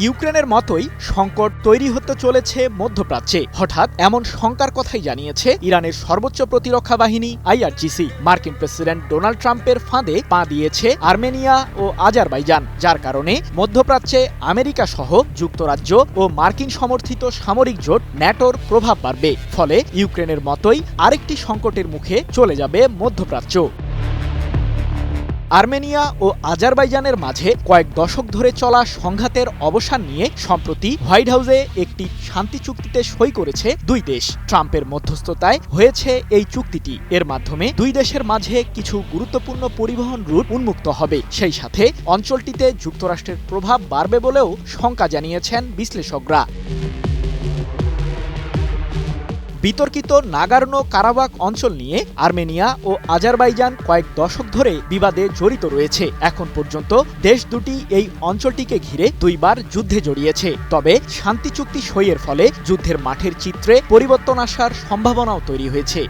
ইউক্রেনের মতোই সংকট তৈরি হতে চলেছে মধ্যপ্রাচ্যে। হঠাৎ এমন শঙ্কার কথাই জানিয়েছে ইরানের সর্বোচ্চ প্রতিরক্ষা বাহিনী আইআরজিসি। মার্কিন প্রেসিডেন্ট ডোনাল্ড ট্রাম্পের ফাঁদে পা দিয়েছে আর্মেনিয়া ও আজারবাইজান, যার কারণে মধ্যপ্রাচ্যে আমেরিকা সহ যুক্তরাজ্য ও মার্কিন সমর্থিত সামরিক জোট ন্যাটোর প্রভাব বাড়বে। ফলে ইউক্রেনের মতোই আরেকটি সংকটের মুখে চলে যাবে মধ্যপ্রাচ্য। আর্মেনিয়া ও আজারবাইজানের মাঝে কয়েক দশক ধরে চলা সংঘাতের অবসান নিয়ে সম্প্রতি হোয়াইট হাউসে একটি শান্তি চুক্তিতে সই করেছে দুই দেশ। ট্রাম্পের মধ্যস্থতায় হয়েছে এই চুক্তিটি। এর মাধ্যমে দুই দেশের মাঝে কিছু গুরুত্বপূর্ণ পরিবহন রুট উন্মুক্ত হবে। সেই সাথে অঞ্চলটিতে যুক্তরাষ্ট্রের প্রভাব বাড়বে বলেও শঙ্কা জানিয়েছেন বিশ্লেষকরা। বিতর্কিত নাগার্নো কারাবাক অঞ্চল নিয়ে আর্মেনিয়া ও আজারবাইজান কয়েক দশক ধরে বিবাদে জড়িত রয়েছে। এখন পর্যন্ত দেশ দুটি এই অঞ্চলটিকে ঘিরে দুইবার যুদ্ধে জড়িয়েছে। তবে শান্তি চুক্তি সইয়ের ফলে যুদ্ধের মাঠের চিত্রে পরিবর্তন আসার সম্ভাবনাও তৈরি হয়েছে।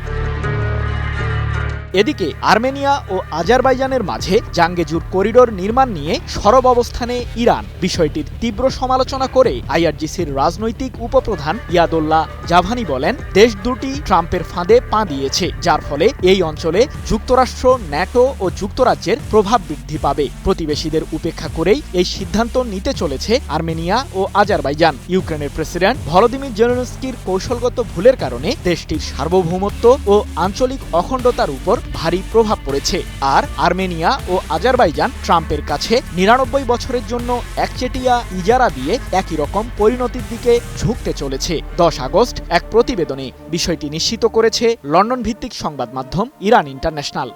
এদিকে আর্মেনিয়া ও আজারবাইজানের মাঝে জাঙ্গেজুর করিডোর নির্মাণ নিয়ে সরব অবস্থানে ইরান। বিষয়টির তীব্র সমালোচনা করে আইআরজিসির রাজনৈতিক উপপ্রধান ইয়াদুল্লাহ জাভানি বলেন, দেশ দুটি ট্রাম্পের ফাঁদে পা দিয়েছে, যার ফলে এই অঞ্চলে যুক্তরাষ্ট্র, ন্যাটো ও যুক্তরাজ্যের প্রভাব বৃদ্ধি পাবে। প্রতিবেশীদের উপেক্ষা করেই এই সিদ্ধান্ত নিতে চলেছে আর্মেনিয়া ও আজারবাইজান। ইউক্রেনের প্রেসিডেন্ট ভলোদিমির জেলেনস্কির কৌশলগত ভুলের কারণে দেশটির সার্বভৌমত্ব ও আঞ্চলিক অখণ্ডতার উপর ভারী প্রভাব পড়েছে। আর আর্মেনিয়া ও আজারবাইজান ট্রাম্পের কাছে নিরানব্বই বছরের জন্য একচেটিয়া ইজারা দিয়ে একই রকম পরিণতির দিকে ঝুঁকতে চলেছে। দশ আগস্ট এক প্রতিবেদনে বিষয়টি নিশ্চিত করেছে লন্ডন ভিত্তিক সংবাদ মাধ্যম ইরান ইন্টারন্যাশনাল।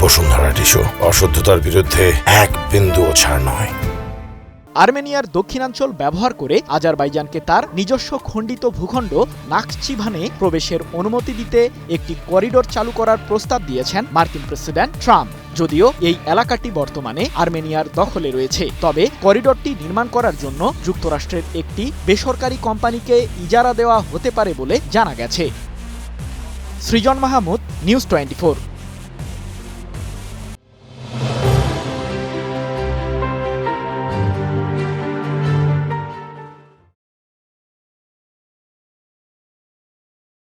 বসুন্ধরা টিস্যু, অশুদ্ধতার বিরুদ্ধে এক বিন্দুও ছাড় নয়। আর্মেনিয়ার দক্ষিণাঞ্চল ব্যবহার করে আজারবাইজানকে তার নিজস্ব খণ্ডিত ভূখণ্ড নাকচিভানে প্রবেশের অনুমতি দিতে একটি করিডোর চালু করার প্রস্তাব দিয়েছেন মার্কিন প্রেসিডেন্ট ট্রাম্প। যদিও এই এলাকাটি বর্তমানে আর্মেনিয়ার দখলে রয়েছে, তবে করিডোরটি নির্মাণ করার জন্য যুক্তরাষ্ট্রের একটি বেসরকারি কোম্পানিকে ইজারা দেওয়া হতে পারে বলে জানা গেছে। সৃজন মাহমুদ, নিউজ টোয়েন্টি